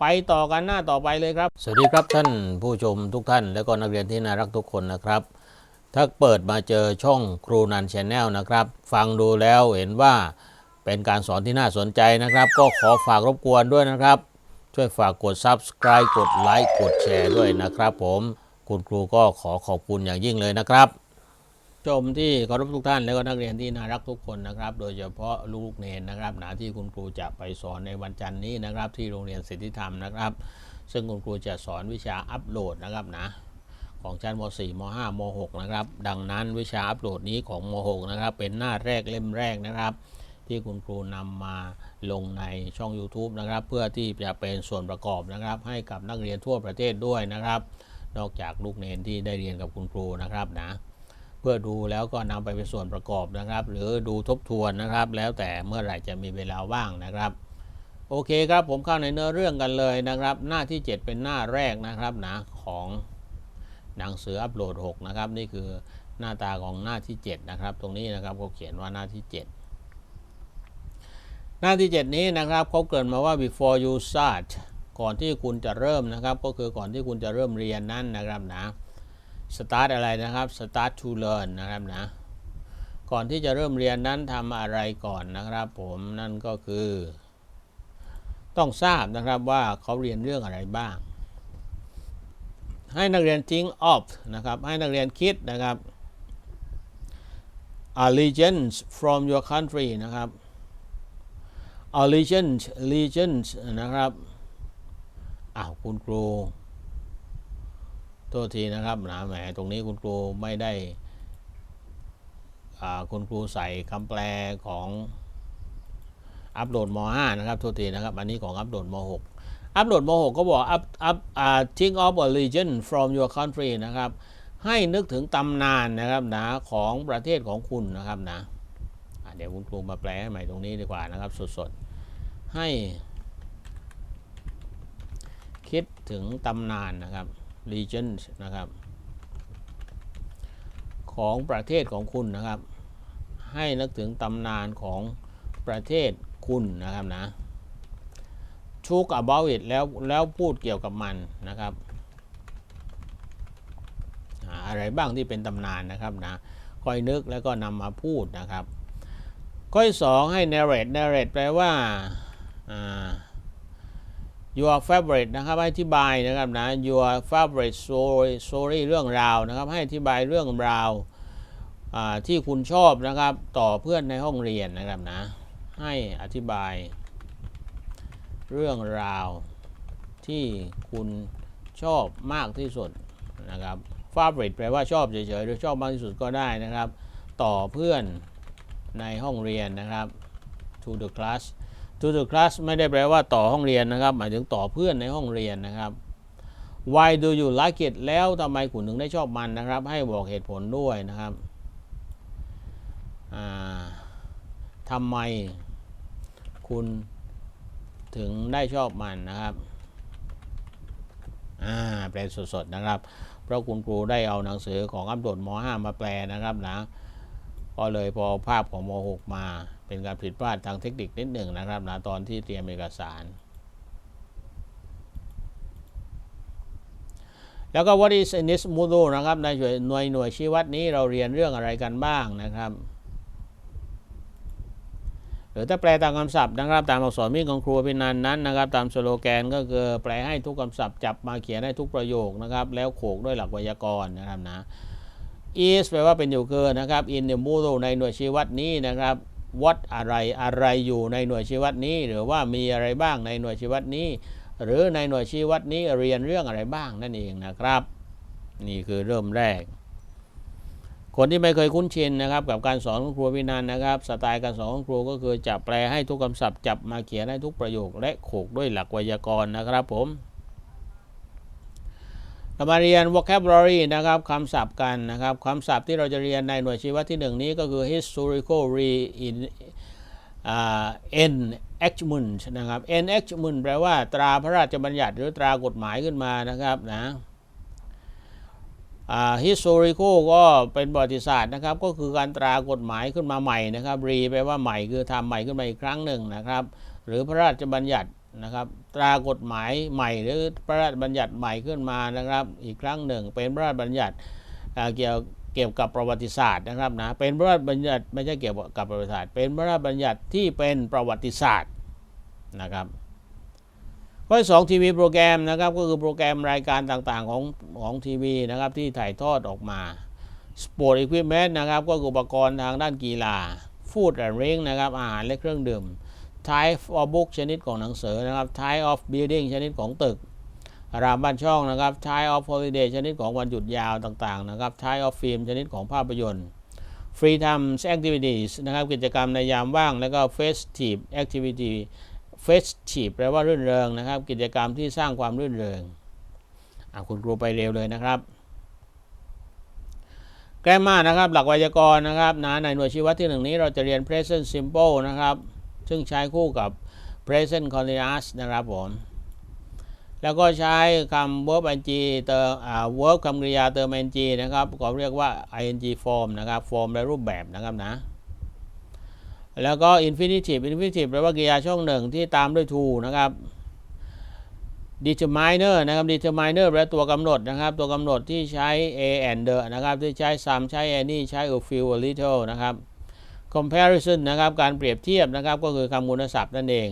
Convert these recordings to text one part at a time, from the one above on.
ไปต่อกันหน้าต่อไปเลยครับ สวัสดีครับท่านผู้ชมทุกท่าน และก็นักเรียนที่น่ารักทุกคนนะครับ ถ้าเปิดมาเจอช่องครูนันชแนลนะครับ ฟังดูแล้วเห็นว่าเป็นการสอนที่น่าสนใจนะครับ ก็ขอฝากรบกวนด้วยนะครับ ช่วยฝากกด subscribe กดไลค์กดแชร์ด้วยนะครับ ผมคุณครูก็ขอขอบคุณอย่างยิ่งเลยนะครับ ชมที่เคารพทุกท่านและก็นักเรียนที่น่ารักทุกคนนะครับ โดยเฉพาะลูกเนนนะครับนะที่คุณครูจะไปสอนในวันจันทร์นี้นะครับ ที่โรงเรียนสิทธิธรรมนะครับ ซึ่งคุณครูจะสอนวิชาอัปโหลดนะครับนะของชั้นม .4 ม .5 ม .6 นะครับ ดังนั้นวิชาอัปโหลดนี้ของม .6 นะครับ เป็นหน้าแรกเล่มแรกนะครับ ที่คุณครูนำมาลงในช่อง YouTube นะครับ เพื่อที่จะเป็นส่วนประกอบนะครับ ให้กับนักเรียนทั่วประเทศด้วยนะครับ นอกจากลูกเนนที่ได้เรียนกับคุณครูนะครับนะ พื่อดูแล้วก็นำไปเป็นส่วนประกอบนะครับ หรือดูทบทวนนะครับ แล้วแต่เมื่อไหร่จะมีเวลาว่างนะครับ โอเคครับผมเข้าในเนื้อเรื่องกันเลยนะครับ หน้าที่ 7 เป็นหน้าแรกนะครับนะของหนังสืออัปโหลด 6 นะครับ นี่คือหน้าตาของหน้าที่ 7 นะครับ ตรงนี้นะครับเขาเขียนว่าหน้าที่ 7 หน้าที่ 7 นี้นะครับเขาเกินมาว่า before you start ก่อนที่คุณจะเริ่มนะครับ ก็คือก่อนที่คุณจะเริ่มเรียนนั่นนะครับนะ start อะไรนะครับ start to learn นะครับนะ ก่อนที่จะเริ่มเรียนนั้นทำอะไรก่อนนะครับผมนั่นก็คือ ต้องทราบนะครับว่าเขาเรียนเรื่องอะไรบ้าง ให้นักเรียน think of นะครับให้นักเรียนคิดนะครับ allegiance from your country นะครับ allegiance allegiance นะครับอ้าวคุณครู โทษทีนะครับนะแหมตรงนี้คุณครูไม่ได้คุณครูใส่คำแปลของอัปโหลดม .5 นะครับ โทษทีนะครับ อันนี้ของอัปโหลดม .6 อัปโหลดม .6 ก็บอก up up uh, think of a region from your country นะครับ ให้นึกถึงตำนานนะครับนะของประเทศของคุณนะครับนะอะเดี๋ยวคุณครูมาแปลให้ใหม่ตรงนี้ดีกว่านะครับ สดๆ ให้คิดถึงตำนานนะครับ regions นะครับ ของประเทศของคุณนะครับ ให้นึกถึงตำนานของประเทศคุณนะครับนะ talk about it แล้วแล้วพูดเกี่ยวกับมันนะครับ อะไรบ้างที่เป็นตำนานนะครับนะค่อยนึกแล้วก็นำมาพูดนะครับ ข้อสองให้ narrate narrate แปลว่าอ่า your favorite นะครับให้อธิบายนะครับนะ your favorite story story เรื่องราวนะครับให้อธิบายเรื่องราวที่คุณชอบนะครับต่อเพื่อนในห้องเรียนนะครับนะให้อธิบาย เรื่องราวที่คุณชอบมากที่สุดนะครับ favorite แปลว่าชอบเฉยๆหรือชอบมากที่สุดก็ได้นะครับ ต่อเพื่อนในห้องเรียนนะครับ to the class to the class ไม่ได้แปลว่าต่อห้องเรียนนะครับ หมายถึงต่อเพื่อนในห้องเรียนนะครับ why do you like it แล้วทำไมคุณถึงได้ชอบมันนะครับ ให้บอกเหตุผลด้วยนะครับทำไมคุณถึงได้ชอบมันนะครับอ่าแปลสดๆนะครับ เพราะคุณครูได้เอาหนังสือของอัปโหลดม .5 มาแปลนะครับนะ ก็เลยพอภาพของม .6 มาเป็นการผิดพลาดทางเทคนิคนิดหนึ่งนะครับนะตอนที่เตรียมเอกสาร แล้วก็ what is in this module นะครับในหน่วยหน่วยหน่วยชี้วัดนี้เราเรียนเรื่องอะไรกันบ้างนะครับ หรือถ้าแปลตามคำศัพท์นะครับ ตามอักษรมิ่งของครูพินันนั้นนะครับ ตามสโลแกนก็คือแปลให้ทุกคำศัพท์จับมาเขียนให้ทุกประโยคนะครับ แล้วโขกด้วยหลักไวยากรณ์นะครับนะ is แปลว่าเป็นอยู่เกินนะครับ in the module ในหน่วยชี้วัดนี้นะครับ what อะไรอะไรอยู่ในหน่วยชี้วัดนี้ หรือว่ามีอะไรบ้างในหน่วยชี้วัดนี้ หรือในหน่วยชี้วัดนี้เรียนเรื่องอะไรบ้างนั่นเองนะครับ นี่คือเริ่มแรก คนที่ไม่เคยคุ้นชินนะครับ กับการสอนของครูพินันนะครับ สไตล์การสอนของครูก็คือจะแปลให้ทุกคำศัพท์จับมาเขียนให้ทุกประโยค และโขกด้วยหลักไวยากรณ์นะครับ ผม เรามาเรียน vocabulary นะครับคำศัพท์กันนะครับคำศัพท์ที่เราจะเรียนในหน่วยชีวะที่หนึ่งนี้ก็คือ historical re in enactment นะครับ enactment แปลว่าตราพระราชบัญญัติหรือตรากฎหมายขึ้นมานะครับนะ historical ก็เป็นประวัติศาสตร์นะครับ ก็คือการตรากฎหมายขึ้นมาใหม่นะครับ re แปลว่าใหม่คือทำใหม่ขึ้นมาอีกครั้งหนึ่งนะครับ หรือพระราชบัญญัติ นะครับตรากฎหมายใหม่หรือพระราชบัญญัติใหม่ขึ้นมานะครับ อีกครั้งหนึ่ง เป็นพระราชบัญญัติเกี่ยวเกี่ยวกับประวัติศาสตร์นะครับนะเป็นพระราชบัญญัติไม่ใช่เกี่ยวกับประวัติศาสตร์ เป็นพระราชบัญญัติที่เป็นประวัติศาสตร์นะครับข้อที่สองทีวีโปรแกรมนะครับก็คือโปรแกรมรายการต่างๆของของทีวีนะครับที่ถ่ายทอดออกมาสปอร์ตอุปกรณ์นะครับก็คืออุปกรณ์ทางด้านกีฬาฟู้ดแอนด์ริงนะครับอาหารและเครื่องดื่ม Type of book ชนิดของหนังสือนะครับ Type of building ชนิดของตึกรามบ้านช่องนะครับ Type of holiday ชนิดของวันหยุดยาวต่างๆนะครับ Type of film ชนิดของภาพยนตร์ Free time activities นะครับกิจกรรมในยามว่าง แล้วก็ festive activity festive แปลว่ารื่นเริงนะครับ กิจกรรมที่สร้างความรื่นเริงคุณครูไปเร็วเลยนะครับ แกรมมานะครับ หลักไวยากรณ์นะครับนะในหน่วยชีวะที่หนึ่งนี้เราจะเรียน present simple นะครับ ซึ่งใช้คู่กับ present continuous นะครับผม แล้วก็ใช้คำ verb ing เติมอ่า verb คำกริยาเติม ing นะครับก็เรียกว่า ing form นะครับ form และรูปแบบนะครับนะ แล้วก็ infinitive infinitive แปลว่า กริยาช่องหนึ่งที่ตามด้วย to นะครับ determiner นะครับ determiner แปลตัวกำหนดนะครับ ตัวกำหนดที่ใช้ a and the นะครับ ที่ใช้ some ใช้ any ใช้ a few a little นะครับ comparison นะครับ การเปรียบเทียบนะครับ ก็คือคำคุณศัพท์นั่นเอง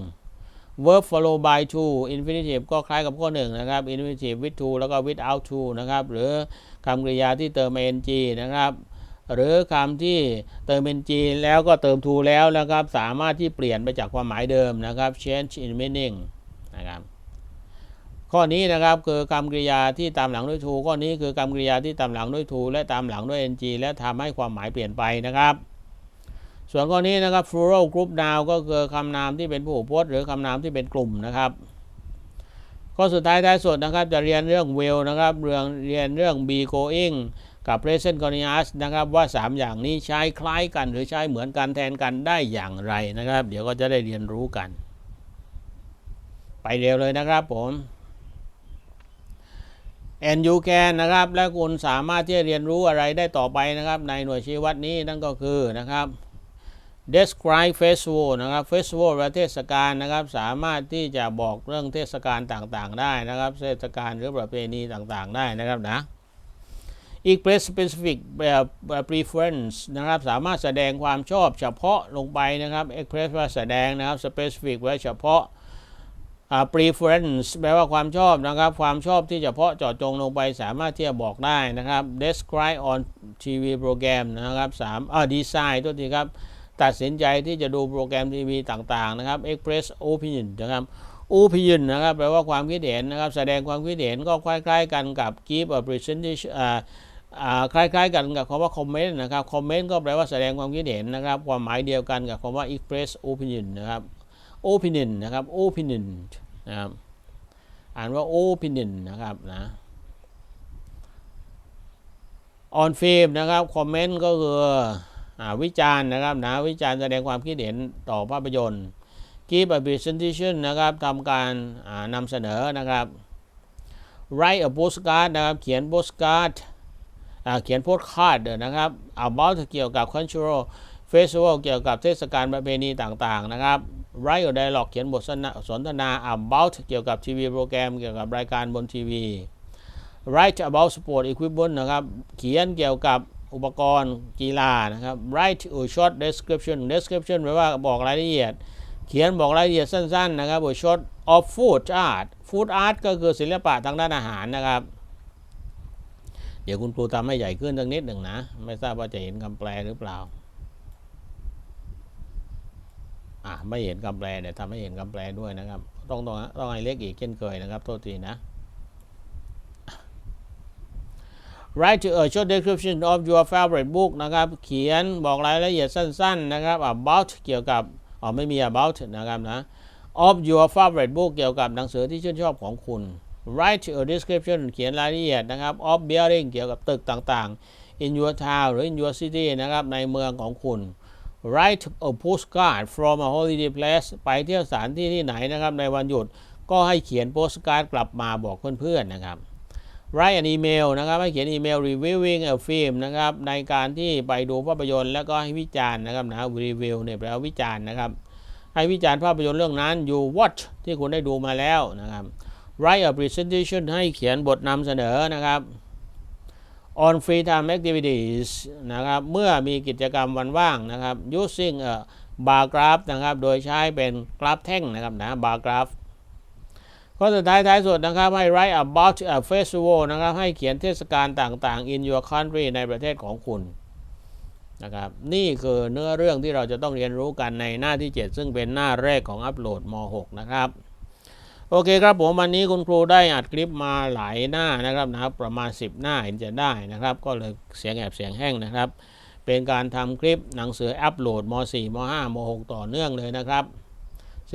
verb follow by to infinitive ก็คล้ายกับข้อหนึ่งนะครับ infinitive with to แล้วก็ without to นะครับ หรือคำกริยาที่เติม ing นะครับ หรือคำที่เติม ing แล้วก็เติม to แล้วนะครับ สามารถที่เปลี่ยนไปจากความหมายเดิมนะครับ change in meaning นะครับ ข้อนี้นะครับคือคำกริยาที่ตามหลังด้วย to ข้อนี้คือคำกริยาที่ตามหลังด้วย to และตามหลังด้วย ing และทำให้ความหมายเปลี่ยนไปนะครับ ส่วนข้อนี้นะครับ plural group noun ก็คือคำนามที่เป็นผู้พจน์หรือคำนามที่เป็นกลุ่มนะครับ ข้อสุดท้ายท้ายสุดนะครับจะเรียนเรื่อง will นะครับเรื่องเรียนเรื่อง be going กับ present continuous นะครับว่า 3 อย่างนี้ใช้คล้ายกันหรือใช้เหมือนกันแทนกันได้อย่างไรนะครับ เดี๋ยวก็จะได้เรียนรู้กัน ไปเร็วเลยนะครับผม and you can นะครับ และคุณสามารถที่จะเรียนรู้อะไรได้ต่อไปนะครับ ในหน่วยชีวัดนี้นั่นก็คือนะครับ describe festival นะครับ festival หรือเทศกาลนะครับ สามารถที่จะบอกเรื่องเทศกาลต่างๆ ได้นะครับ เทศกาลหรือประเพณีต่างๆ ได้นะครับนะ express specific แบบ preference นะครับ สามารถแสดงความชอบเฉพาะลงไปนะครับ express ว่าแสดงนะครับ specific ไว้เฉพาะ preference แปลว่าความชอบนะครับ ความชอบที่เฉพาะเจาะจงลงไปสามารถที่จะบอกได้นะครับ describe on TV program นะครับสามอ่า design ตัวทีครับ ตัดสินใจที่จะดูโปรแกรมทีวีต่างๆนะครับ express opinion นะครับ opinion นะครับแปลว่าความคิดเห็นนะครับ แสดงความคิดเห็นก็คล้าย ๆ กันกับ give a presentation คล้ายๆ กันกับคำว่า comment นะครับ comment ก็แปลว่าแสดงความคิดเห็นนะครับ ความหมายเดียวกันกับคำว่า express opinion นะครับ opinion นะครับ opinion นะครับอ่านว่า opinion นะครับนะ on film นะครับ comment ก็คือ วิจารณ์นะครับนะวิจารณ์แสดงความคิดเห็นต่อภาพยนตร์ give a presentation นะครับทำการนำเสนอนะครับ write a postcard นะครับเขียน postcard เขียนโพสต์คาร์ดนะครับ about เกี่ยวกับ cultural festival เกี่ยวกับเทศกาลประเพณีต่างๆนะครับ write a dialogue เขียนบทสนทนา about เกี่ยวกับทีวีโปรแกรมเกี่ยวกับรายการบนทีวี write about sport equipment นะครับ เขียนเกี่ยวกับ อุปกรณ์กีฬานะครับ write a short description description แปลว่าบอกรายละเอียด เขียนบอกรายละเอียดสั้นๆนะครับ short of food art food art ก็คือศิลปะทางด้านอาหารนะครับ เดี๋ยวคุณครูทำให้ใหญ่ขึ้นสักนิดหนึ่งนะ ไม่ทราบว่าจะเห็นคำแปลหรือเปล่าอะไม่เห็นคำแปลเดี๋ยวทำให้เห็นคำแปลด้วยนะครับ ต้องต้องต้องให้เล็กอีกเช่นเคยนะครับ โทษทีนะ Write to a short description of your favorite book นะครับ เขียนบอกรายละเอียดสั้น ๆ นะครับ about เกี่ยวกับอ๋อไม่มี about นะครับนะ of your favorite book เกี่ยวกับหนังสือที่ชื่นชอบของคุณ Write a description เขียนรายละเอียดนะครับ of building เกี่ยวกับตึกต่างๆ in your town หรือ in your city นะครับ ในเมืองของคุณ Write a postcard from a holiday place ไปเที่ยวสถานที่ที่ไหนนะครับ ในวันหยุดก็ให้เขียนโปสการ์ดกลับมาบอกเพื่อนๆนะครับ write an email นะครับให้เขียนอีเมล reviewing a film นะครับในการที่ไปดูภาพยนตร์แล้วก็ให้วิจารณ์นะครับนะ review เนี่ยแปลว่าวิจารณ์นะครับ ให้วิจารณ์ภาพยนตร์เรื่องนั้น you watch ที่คุณได้ดูมาแล้วนะครับ write a presentation ให้เขียนบทนำเสนอนะครับ on free time activities นะครับเมื่อมีกิจกรรมวันว่างนะครับ using a bar graph นะครับโดยใช้เป็นกราฟแท่งนะครับนะ bar graph ข้อสุดท้ายท้ายสุดนะครับ ให้ write about a festival นะครับ ให้เขียนเทศกาลต่างๆ in your country ในประเทศของคุณนะครับ นี่คือเนื้อเรื่องที่เราจะต้องเรียนรู้กันในหน้าที่ 7 ซึ่งเป็นหน้าแรกของอัปโหลดม .6 นะครับ โอเคครับผมวันนี้คุณครูได้อัดคลิปมาหลายหน้านะครับนะครับ ประมาณ 10 หน้าเห็นจะได้นะครับ ก็เลยเสียงแอบเสียงแห้งนะครับ เป็นการทำคลิปหนังสืออัปโหลดม .4 ม .5 ม .6 ต่อเนื่องเลยนะครับ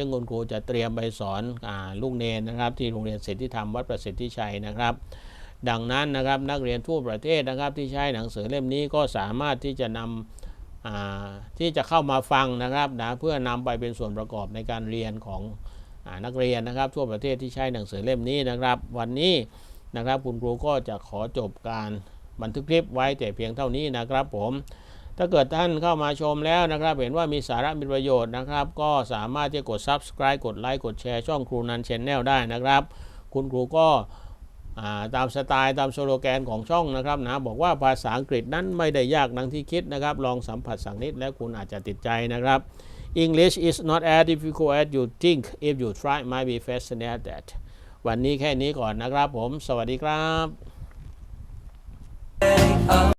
ซึ่งคุณครูจะเตรียมไปสอนอลูกเนนนะครับ ที่โรงเรียนเศรษฐิธรรมวัดประสิทธิชัยนะครับ ดังนั้นนะครับนักเรียนทั่วประเทศนะครับที่ใช้หนังสือเล่มนี้ก็สามารถที่จะนำที่จะเข้ามาฟังนะครับนะเพื่อนำไปเป็นส่วนประกอบในการเรียนของอนักเรียนนะครับ ทั่วประเทศที่ใช้หนังสือเล่มนี้นะครับ วันนี้นะครับคุณครูก็จะขอจบการบันทึกคลิปไว้แต่เพียงเท่านี้นะครับผม ถ้าเกิดท่านเข้ามาชมแล้วนะครับ เห็นว่ามีสาระมีประโยชน์นะครับ ก็สามารถที่จะกด subscribe กดไลค์กดแชร์ช่องครูนันช n แนลได้นะครับ คุณครูก็ตามสไตล์ตามสโลแกนของช่องนะครับนะบอกว่าภาษาอังกฤษนั้นไม่ได้ยากดังที่คิดนะครับ ลองสัมผัสสักนิดแล้วคุณอาจจะติดใจนะครับ English is not as difficult as you think if you try might be fascinated วันนี้แค่นี้ก่อนนะครับผม สวัสดีครับ